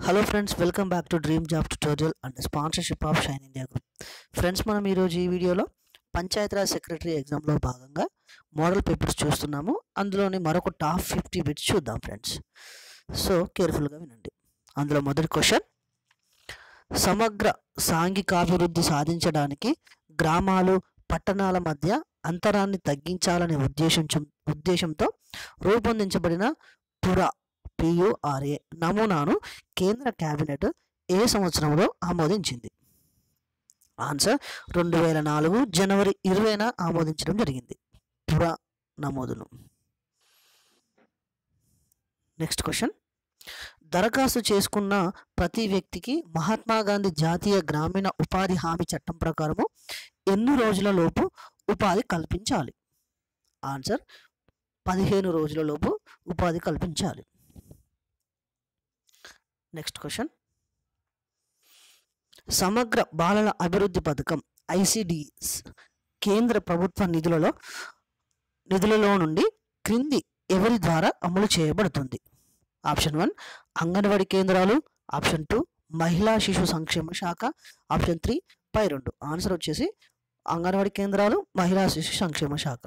Hello friends welcome back to dream job tutorial and sponsorship of shine India group friends మనం ఈరోజు ఈ వీడియోలో Panchayati Raj secretary ఎగ్జామ్లో భాగంగా మోడల్ పేపర్స్ చూస్తున్నాము. అందులోని మరొక టాప్ ఫిఫ్టీ బిట్స్ చూద్దాం ఫ్రెండ్స్ సో కేర్ఫుల్గా వినండి. అందులో మొదటి క్వశ్చన్ సమగ్ర సాంఘికాభివృద్ధి సాధించడానికి గ్రామాలు పట్టణాల మధ్య అంతరాన్ని తగ్గించాలనే ఉద్దేశం ఉద్దేశంతో రూపొందించబడిన పురా పియుఆర్ఏ నమూనాను కేంద్ర కేబినెట్ ఏ సంవత్సరంలో ఆమోదించింది? ఆన్సర్ రెండు వేల నాలుగు జనవరి ఇరవైన ఆమోదించడం జరిగింది. పురా నమోదును నెక్స్ట్ క్వశ్చన్. దరఖాస్తు చేసుకున్న ప్రతి వ్యక్తికి మహాత్మా గాంధీ జాతీయ గ్రామీణ ఉపాధి హామీ చట్టం ప్రకారము ఎన్ని రోజుల లోపు ఉపాధి కల్పించాలి? ఆన్సర్ పదిహేను రోజుల లోపు ఉపాధి కల్పించాలి. నెక్స్ట్ క్వశ్చన్ సమగ్ర బాలల అభివృద్ధి పథకం ఐసిడిఎస్ కేంద్ర ప్రభుత్వ నిధులలో నిధులలో నుండి క్రింది ఎవరి ద్వారా అమలు చేయబడుతుంది? ఆప్షన్ వన్ అంగన్వాడీ కేంద్రాలు. ఆప్షన్ టూ మహిళా శిశు సంక్షేమ శాఖ. ఆప్షన్ త్రీ పై రెండు. ఆన్సర్ వచ్చేసి అంగన్వాడీ కేంద్రాలు మహిళా శిశు సంక్షేమ శాఖ.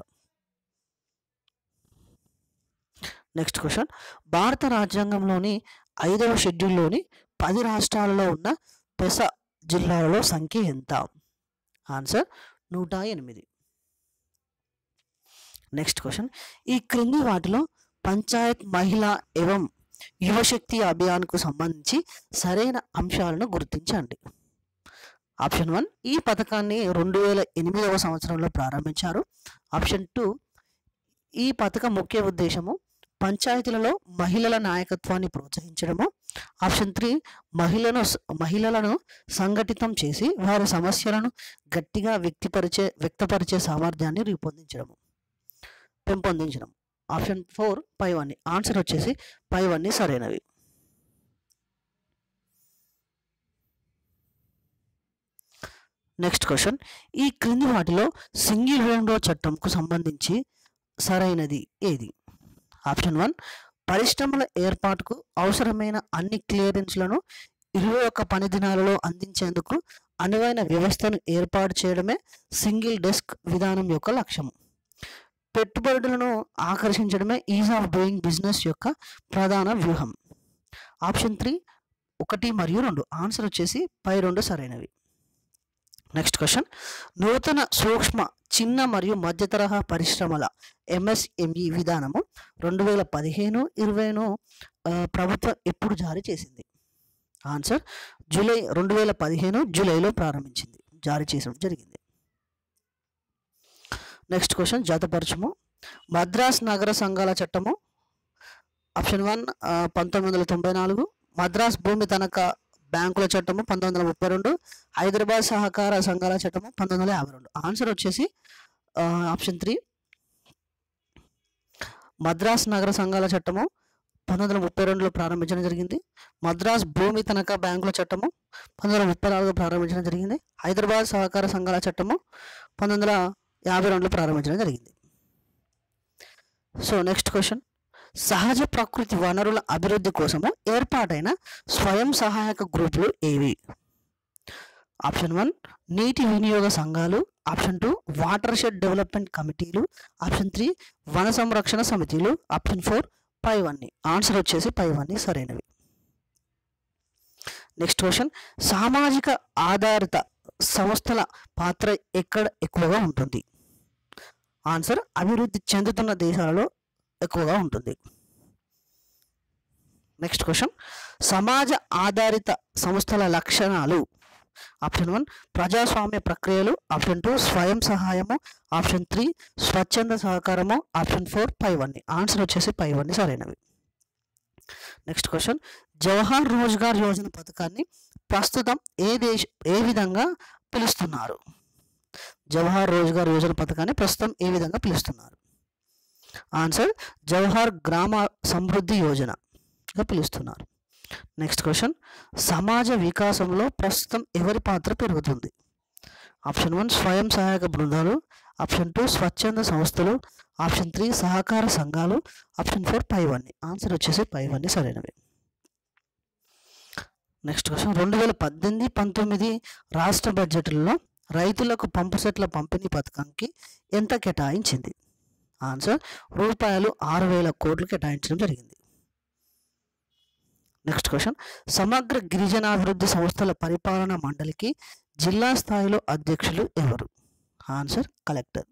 నెక్స్ట్ క్వశ్చన్ భారత రాజ్యాంగంలోని ఐదవ షెడ్యూల్లోని పది రాష్ట్రాలలో ఉన్న పెస జిల్లాలలో సంఖ్య ఎంత? ఆన్సర్ నూట ఎనిమిది. Next question. ఈ క్రింది వాటిలో పంచాయత్ మహిళా ఏవం యువశక్తి అభియాన్కు సంబంధించి సరైన అంశాలను గుర్తించండి. ఆప్షన్ వన్ ఈ పథకాన్ని రెండు వేల ఎనిమిదవ సంవత్సరంలో ప్రారంభించారు. ఆప్షన్ టూ ఈ పథకం ముఖ్య ఉద్దేశము పంచాయతీలలో మహిళల నాయకత్వాన్ని ప్రోత్సహించడము. ఆప్షన్ త్రీ మహిళను మహిళలను సంఘటితం చేసి వారి సమస్యలను గట్టిగా వ్యక్తిపరిచే వ్యక్తపరిచే సామర్థ్యాన్ని రూపొందించడము. పెంపొందించడం. ఆప్షన్ ఫోర్ పైవన్నీ ఆన్సర్ వచ్చేసి పైవన్నీ సరైనవి. Next question. ఈ క్రింది వాటిలో సింగిల్ విండో చట్టంకు సంబంధించి సరైనది ఏది? ఆప్షన్ వన్ పరిశ్రమల ఏర్పాటుకు అవసరమైన అన్ని క్లియరెన్స్లను ఇరవై ఒక్క పని దినాలలో అందించేందుకు అనువైన వ్యవస్థను ఏర్పాటు చేయడమే సింగిల్ డెస్క్ విధానం యొక్క లక్ష్యం. పెట్టుబడులను ఆకర్షించడమే ఈజ్ ఆఫ్ డూయింగ్ బిజినెస్ యొక్క ప్రధాన వ్యూహం. ఆప్షన్ త్రీ ఒకటి మరియు రెండు ఆన్సర్ వచ్చేసి పై రెండు సరైనవి. నెక్స్ట్ క్వశ్చన్ నూతన సూక్ష్మ చిన్న మరియు మధ్య తరహా పరిశ్రమల ఎంఎస్ఎంఈ విధానము రెండు వేల పదిహేను ఇరవైను ప్రభుత్వం ఎప్పుడు జారీ చేసింది? ఆన్సర్ జూలై రెండు వేల పదిహేను జూలైలో ప్రారంభించింది. జారీ చేయడం జరిగింది. Next question జతపరచము. మద్రాస్ నగర సంఘాల చట్టము ఆప్షన్ వన్ పంతొమ్మిది వందల తొంభై నాలుగు. మద్రాస్ భూమి తనఖా బ్యాంకుల చట్టము పంతొమ్మిది వందల ముప్పై రెండు హైదరాబాద్ సహకార సంఘాల చట్టము పంతొమ్మిది వందల యాభై రెండు. ఆన్సర్ వచ్చేసి ఆప్షన్ త్రీ మద్రాస్ నగర సంఘాల చట్టము పంతొమ్మిది వందల ముప్పై రెండులో ప్రారంభించడం జరిగింది. మద్రాస్ భూమి తనఖా బ్యాంకుల చట్టము పంతొమ్మిది వందల ముప్పై నాలుగులో ప్రారంభించడం జరిగింది. హైదరాబాద్ సహకార సంఘాల చట్టము పంతొమ్మిది వందల యాభై రెండులో ప్రారంభించడం జరిగింది. సో నెక్స్ట్ క్వశ్చన్ సహజ ప్రకృతి వనరుల అభివృద్ధి కోసము ఏర్పాటైన స్వయం సహాయక గ్రూపులు ఏవి? ఆప్షన్ వన్ నీటి వినియోగ సంఘాలు. Option two watershed development కమిటీలు. ఆప్షన్ త్రీ వన సంరక్షణ సమితిలు. ఆప్షన్ ఫోర్ పైవన్నీ. ఆన్సర్ వచ్చేసి పైవన్నీ సరైనవి. నెక్స్ట్ క్వశ్చన్ సామాజిక ఆధారిత సంస్థల పాత్ర ఎక్కడ ఎక్కువగా ఉంటుంది? ఆన్సర్ అభివృద్ధి చెందుతున్న దేశాలలో ఎక్కువగా ఉంటుంది. నెక్స్ట్ క్వశ్చన్ సమాజ ఆధారిత సంస్థల లక్షణాలు. ఆప్షన్ వన్ ప్రజాస్వామ్య ప్రక్రియలు. ఆప్షన్ టూ స్వయం సహాయము. ఆప్షన్ త్రీ స్వచ్ఛంద సహకారము. ఆప్షన్ ఫోర్ పైవన్నీ ఆన్సర్ వచ్చేసి పైవన్నీ సరైనవి. నెక్స్ట్ క్వశ్చన్ జవహర్ రోజ్గార్ యోజన పథకాన్ని ప్రస్తుతం ఏ దేశ ఏ విధంగా పిలుస్తున్నారు? జవహర్ రోజ్గార్ యోజన పథకాన్ని ప్రస్తుతం ఏ విధంగా పిలుస్తున్నారు? ఆన్సర్ జవహర్ గ్రామ సమృద్ధి యోజనగా పిలుస్తున్నారు. నెక్స్ట్ క్వశ్చన్ సమాజ వికాసంలో ప్రస్తుతం ఎవరి పాత్ర పెరుగుతుంది? ఆప్షన్ వన్ స్వయం సహాయక బృందాలు. ఆప్షన్ టూ స్వచ్ఛంద సంస్థలు. ఆప్షన్ త్రీ సహకార సంఘాలు. ఆప్షన్ ఫోర్ పైవన్నీ ఆన్సర్ వచ్చేసి పైవన్నీ సరైనవి. నెక్స్ట్ క్వశ్చన్ రెండు వేల పద్దెనిమిది పంతొమ్మిది రాష్ట్ర బడ్జెట్లో రైతులకు పంపు సెట్ల పంపిణీ పథకానికి ఎంత కేటాయించింది? ఆన్సర్ రూపాయలు ఆరు వేల కోట్లు కేటాయించడం జరిగింది. Next question. సమగ్ర గిరిజనాభివృద్ధి సంస్థల పరిపాలన మండలికి జిల్లా స్థాయిలో అధ్యక్షులు ఎవరు? Answer collector.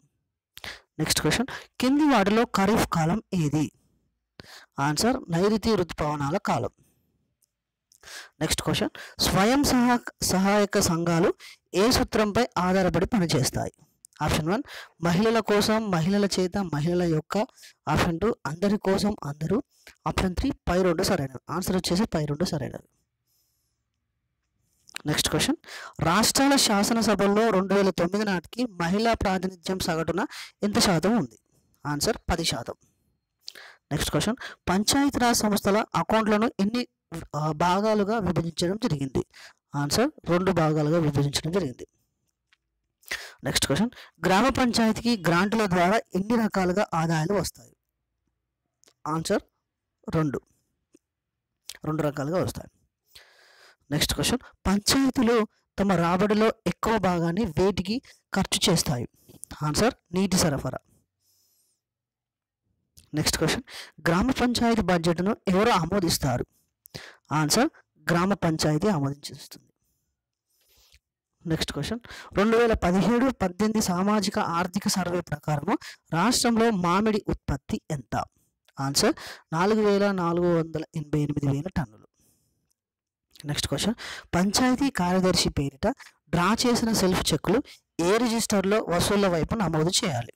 Next question. కింది వాటిలో ఖరీఫ్ కాలం ఏది? ఆన్సర్ నైరుతి ఋతుపవనాల కాలం. Next question. స్వయం సహా సహాయక సంఘాలు ఏ సూత్రంపై ఆధారపడి పనిచేస్తాయి? ఆప్షన్ వన్ మహిళల కోసం మహిళల చేత మహిళల యొక్క ఆప్షన్ టూ అందరి కోసం అందరూ. ఆప్షన్ త్రీ పై రెండు సరైనవి. ఆన్సర్ వచ్చేసి పై రెండు సరైనవి. Next question. రాష్ట్రాల శాసనసభల్లో రెండు వేల తొమ్మిది నాటికి మహిళా ప్రాతినిధ్యం సగటున ఎంత శాతం ఉంది? ఆన్సర్ పది శాతం. Next question. పంచాయతీరాజ్ సంస్థల అకౌంట్లను ఎన్ని భాగాలుగా విభజించడం జరిగింది? ఆన్సర్ రెండు భాగాలుగా విభజించడం జరిగింది. నెక్స్ట్ క్వశ్చన్ గ్రామ పంచాయతీకి గ్రాంట్ల ద్వారా ఎన్ని రకాలుగా ఆదాయాలు వస్తాయి? ఆన్సర్ రెండు. రెండు రకాలుగా వస్తాయి. నెక్స్ట్ క్వశ్చన్ పంచాయతీలు తమ రాబడిలో ఎక్కువ భాగాన్ని వేటికి ఖర్చు చేస్తాయి? ఆన్సర్ నీటి సరఫరా. నెక్స్ట్ క్వశ్చన్ గ్రామ పంచాయతీ బడ్జెట్ను ఎవరు ఆమోదిస్తారు? ఆన్సర్ గ్రామ పంచాయతీ ఆమోదించేస్తుంది నెక్స్ట్ క్వశ్చన్ రెండు వేల పదిహేడు పద్దెనిమిది సామాజిక ఆర్థిక సర్వే ప్రకారము రాష్ట్రంలో మామిడి ఉత్పత్తి ఎంత? ఆన్సర్ నాలుగు వేల నాలుగు వందల ఎనభై ఎనిమిది వేల టన్నులు. నెక్స్ట్ క్వశ్చన్ పంచాయతీ కార్యదర్శి పేరిట డ్రా చేసిన సెల్ఫ్ చెక్కులు ఏ రిజిస్టర్లో వసూళ్ళ వైపు నమోదు చేయాలి?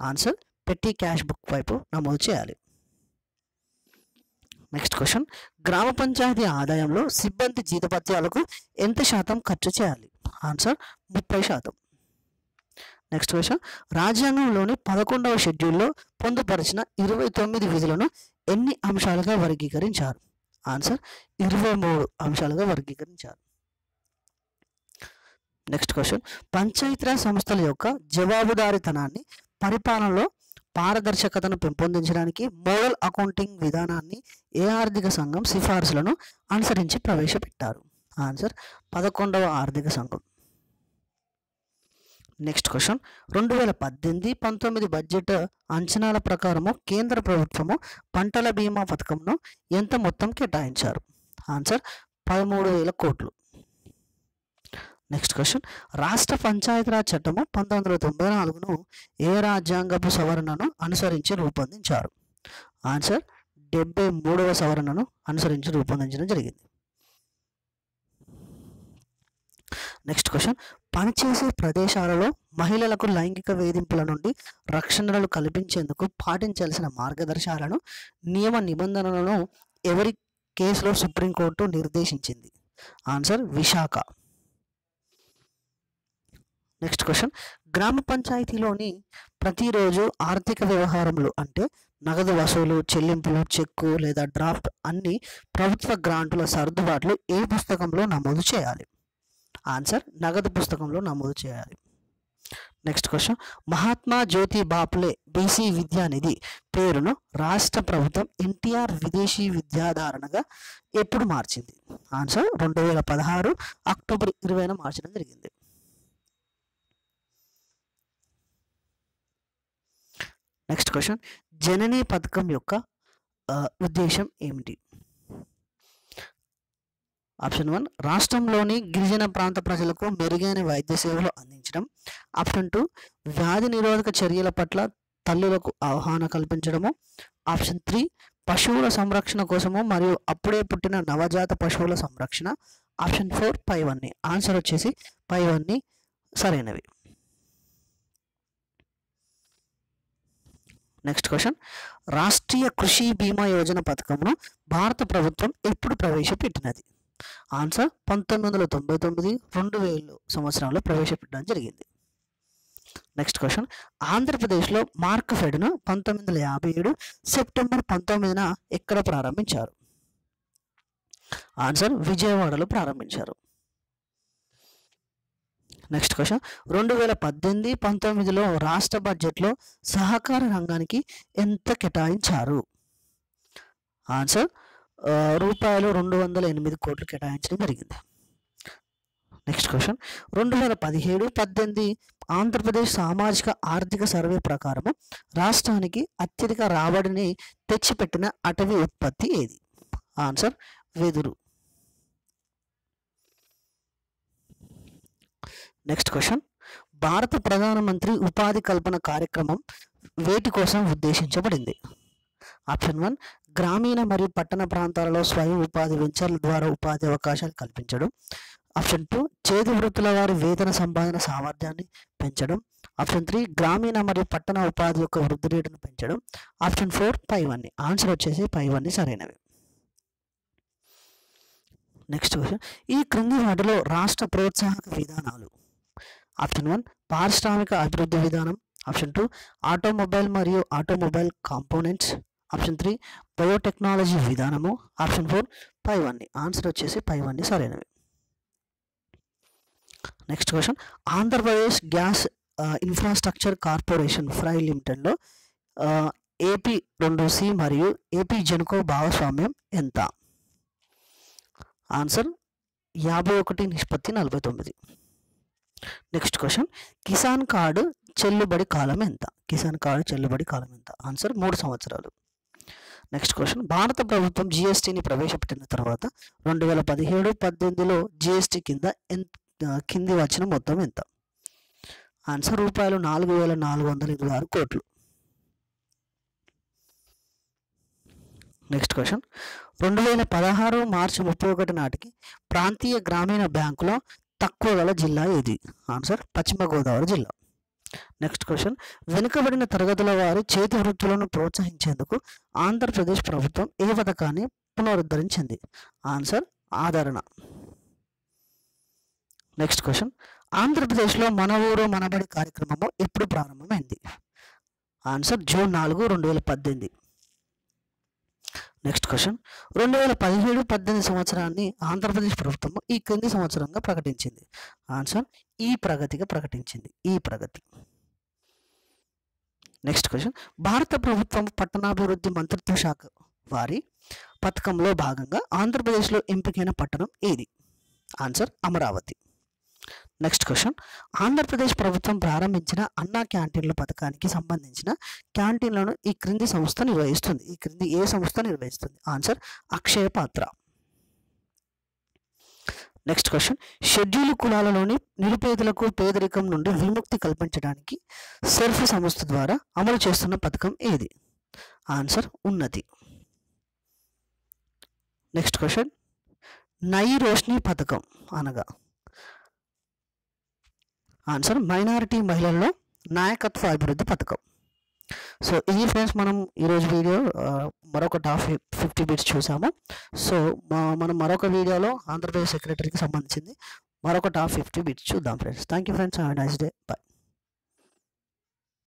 ఆన్సర్ పెట్టి క్యాష్ బుక్ వైపు నమోదు చేయాలి. నెక్స్ట్ క్వశ్చన్ గ్రామ పంచాయతీ ఆదాయంలో సిబ్బంది జీతపత్యాలకు ఎంత శాతం ఖర్చు చేయాలి? ఆన్సర్ ముప్పై శాతం. Next question. రాజ్యాంగంలోని పదకొండవ షెడ్యూల్లో పొందుపరిచిన ఇరవై తొమ్మిది విధులను ఎన్ని అంశాలుగా వర్గీకరించారు? ఆన్సర్ ఇరవై మూడు అంశాలుగా వర్గీకరించారు. Next question. పంచాయతీరాజ్ సంస్థల యొక్క జవాబుదారీతనాన్ని పరిపాలనలో పారదర్శకతను పెంపొందించడానికి మోడల్ అకౌంటింగ్ విధానాన్ని ఏ ఆర్థిక సంఘం సిఫార్సులను అనుసరించి ప్రవేశపెట్టారు? ఆన్సర్ పదకొండవ ఆర్థిక సంఘం. నెక్స్ట్ క్వశ్చన్ రెండు వేల పద్దెనిమిది పంతొమ్మిది బడ్జెట్ అంచనాల ప్రకారము కేంద్ర ప్రభుత్వము పంటల బీమా పథకంను ఎంత మొత్తం కేటాయించారు? ఆన్సర్ పదమూడు వేల కోట్లు. నెక్స్ట్ క్వశ్చన్ రాష్ట్ర పంచాయతీరాజ్ చట్టము పంతొమ్మిది వందల తొంభై నాలుగును ఏ రాజ్యాంగపు సవరణను అనుసరించి రూపొందించారు? ఆన్సర్ డెబ్బై మూడవ సవరణను అనుసరించి రూపొందించడం జరిగింది. నెక్స్ట్ క్వశ్చన్ పనిచేసే ప్రదేశాలలో మహిళలకు లైంగిక వేధింపుల నుండి రక్షణలు కల్పించేందుకు పాటించాల్సిన మార్గదర్శకాలను నియమ నిబంధనలను ఎవరి కేసులో సుప్రీంకోర్టు నిర్దేశించింది? ఆన్సర్ విశాఖ. Next question. గ్రామ పంచాయతీలోని ప్రతిరోజు ఆర్థిక వ్యవహారములు అంటే నగదు వసూలు చెల్లింపులు చెక్కు లేదా డ్రాఫ్ట్ అన్ని ప్రభుత్వ గ్రాంటుల సర్దుబాట్లు ఏ పుస్తకంలో నమోదు చేయాలి? ఆన్సర్ నగదు పుస్తకంలో నమోదు చేయాలి. Next question. Mahatma Jyoti Bapule BC Vidyanidhi పేరును రాష్ట్ర ప్రభుత్వం ఎన్టీఆర్ విదేశీ విద్యాధారణగా ఎప్పుడు మార్చింది? ఆన్సర్ రెండు వేల పదహారు అక్టోబర్ ఇరవైన మార్చడం జరిగింది. Next question. జననీ పథకం యొక్క ఉద్దేశం ఏమిటి? ఆప్షన్ వన్ రాష్ట్రంలోని గిరిజన ప్రాంత ప్రజలకు మెరుగైన వైద్య సేవలు అందించడం. ఆప్షన్ టూ వ్యాధి నిరోధక చర్యల పట్ల తల్లులకు ఆహ్వాన కల్పించడము. ఆప్షన్ త్రీ పశువుల సంరక్షణ కోసము మరియు అప్పుడే పుట్టిన నవజాత పశువుల సంరక్షణ. ఆప్షన్ ఫోర్ పైవన్నీ. ఆన్సర్ వచ్చేసి పైవన్నీ సరైనవి. నెక్స్ట్ క్వశ్చన్ రాష్ట్రీయ కృషి బీమా యోజన పథకంను భారత ప్రభుత్వం ఎప్పుడు ప్రవేశపెట్టినది? ఆన్సర్ పంతొమ్మిది వందల తొంభై తొమ్మిది రెండు వేలు సంవత్సరంలో ప్రవేశపెట్టడం జరిగింది. నెక్స్ట్ క్వశ్చన్ ఆంధ్రప్రదేశ్లో మార్క్ ఫెడ్ను పంతొమ్మిది వందల యాభై ఏడు సెప్టెంబర్ పంతొమ్మిదిన ఎక్కడ ప్రారంభించారు? ఆన్సర్ విజయవాడలో ప్రారంభించారు. నెక్స్ట్ క్వశ్చన్ రెండు వేల పద్దెనిమిది పంతొమ్మిదిలో రాష్ట్ర బడ్జెట్లో సహకార రంగానికి ఎంత కేటాయించారు? ఆన్సర్ రూపాయలు రెండు వందల ఎనిమిది కోట్లు కేటాయించడం జరిగింది. నెక్స్ట్ క్వశ్చన్ రెండు వేల పదిహేడు పద్దెనిమిది ఆంధ్రప్రదేశ్ సామాజిక ఆర్థిక సర్వే ప్రకారం రాష్ట్రానికి అత్యధిక రాబడిని తెచ్చిపెట్టిన అటవీ ఉత్పత్తి ఏది? ఆన్సర్ వెదురు. నెక్స్ట్ క్వశ్చన్ భారత ప్రధానమంత్రి ఉపాధి కల్పన కార్యక్రమం వేటి కోసం ఉద్దేశించబడింది? ఆప్షన్ వన్ గ్రామీణ మరియు పట్టణ ప్రాంతాలలో స్వయం ఉపాధి వెంచర్ల ద్వారా ఉపాధి అవకాశాలు కల్పించడం. ఆప్షన్ టూ చేతి వృత్తుల వారి వేతన సంపాదన సామర్థ్యాన్ని పెంచడం. ఆప్షన్ త్రీ గ్రామీణ మరియు పట్టణ ఉపాధి యొక్క వృద్ధి రేటును పెంచడం. ఆప్షన్ ఫోర్ పైవన్నీ ఆన్సర్ వచ్చేసి పైవన్నీ సరైనవి. Next question. ఈ క్రింది వాటిలో రాష్ట్ర ప్రోత్సాహక విధానాలు. ఆప్షన్ వన్ పారిశ్రామిక అభివృద్ధి విధానం. ఆప్షన్ టూ ఆటోమొబైల్ మరియు automobile components. Option three biotechnology విధానము. ఆప్షన్ ఫోర్ పైవన్నీ. ఆన్సర్ వచ్చేసి పైవన్నీ సరైనవి. Next question. Andhra Pradesh gas infrastructure corporation fry లిమిటెడ్లో AP రెండు సి మరియు ఏపీ జెన్కో భాగస్వామ్యం ఎంత? ఆన్సర్ యాభై ఒకటి నిష్పత్తి నలభై తొమ్మిది. Next question. కిసాన్ కార్డు చెల్లుబడి కాలం ఎంత? కిసాన్ కార్డు చెల్లుబడి కాలం ఎంత? ఆన్సర్ మూడు సంవత్సరాలు. నెక్స్ట్ క్వశ్చన్ భారత ప్రభుత్వం జిఎస్టీని ప్రవేశపెట్టిన తర్వాత రెండు వేల పదిహేడు పద్దెనిమిదిలో జిఎస్టీ కింద ఎంత కింది వచ్చిన మొత్తం ఎంత? ఆన్సర్ రూపాయలు నాలుగు వేల నాలుగు వందల ఇరవై ఆరు కోట్లు. నెక్స్ట్ క్వశ్చన్ రెండు వేల పదహారు మార్చి ముప్పై ఒకటి నాటికి ప్రాంతీయ గ్రామీణ బ్యాంకులో తక్కువ గల జిల్లా ఏది? ఆన్సర్ పశ్చిమ గోదావరి జిల్లా. నెక్స్ట్ క్వశ్చన్ వెనుకబడిన తరగతుల వారి చేతి వృత్తులను ప్రోత్సహించేందుకు ఆంధ్రప్రదేశ్ ప్రభుత్వం ఏ పథకాన్ని పునరుద్ధరించింది? ఆన్సర్ ఆదరణ. నెక్స్ట్ క్వశ్చన్ ఆంధ్రప్రదేశ్లో మన ఊరు మనబడి కార్యక్రమము ఎప్పుడు ప్రారంభమైంది? ఆన్సర్ జూన్ నాలుగు రెండు వేల పద్దెనిమిది. నెక్స్ట్ క్వశ్చన్ రెండు వేల పదిహేడు పద్దెనిమిది సంవత్సరాన్ని ఆంధ్రప్రదేశ్ ప్రభుత్వం ఈ క్రింది సంవత్సరంగా ప్రకటించింది. ఆన్సర్ ఈ ప్రగతిగా ప్రకటించింది. ఈ ప్రగతి. నెక్స్ట్ క్వశ్చన్ భారత ప్రభుత్వం పట్టణాభివృద్ధి మంత్రిత్వ శాఖ వారి పథకంలో భాగంగా ఆంధ్రప్రదేశ్లో ఎంపికైన పట్టణం ఏది? Answer Amaravati. Next question Andhra Pradesh ప్రభుత్వం ప్రారంభించిన అన్నా క్యాంటీన్ల పథకానికి సంబంధించిన క్యాంటీన్లను ఈ క్రింది సంస్థ నిర్వహిస్తుంది. ఈ క్రింది ఏ సంస్థ నిర్వహిస్తుంది? ఆన్సర్ అక్షయ పాత్ర నెక్స్ట్ క్వశ్చన్ షెడ్యూల్ కులాలలోని నిరుపేదలకు పేదరికం నుండి విముక్తి కల్పించడానికి సెల్ఫ్ సంస్థ ద్వారా అమలు చేస్తున్న పథకం ఏది? ఆన్సర్ ఉన్నతి. నెక్స్ట్ క్వశ్చన్ నై రోష్ని పథకం అనగా ఆన్సర్ మైనారిటీ మహిళల్లో నాయకత్వ అభివృద్ధి పథకం. సో ఇది ఫ్రెండ్స్ మనం ఈరోజు వీడియో మరొక టాప్ ఫిఫ్టీ బిట్స్ చూసాము. సో మనం మరొక వీడియోలో ఆంధ్రప్రదేశ్ సెక్రటరీకి సంబంధించింది మరొక టాప్ ఫిఫ్టీ బిట్స్ చూద్దాం friends. Thank you friends have nice day. Bye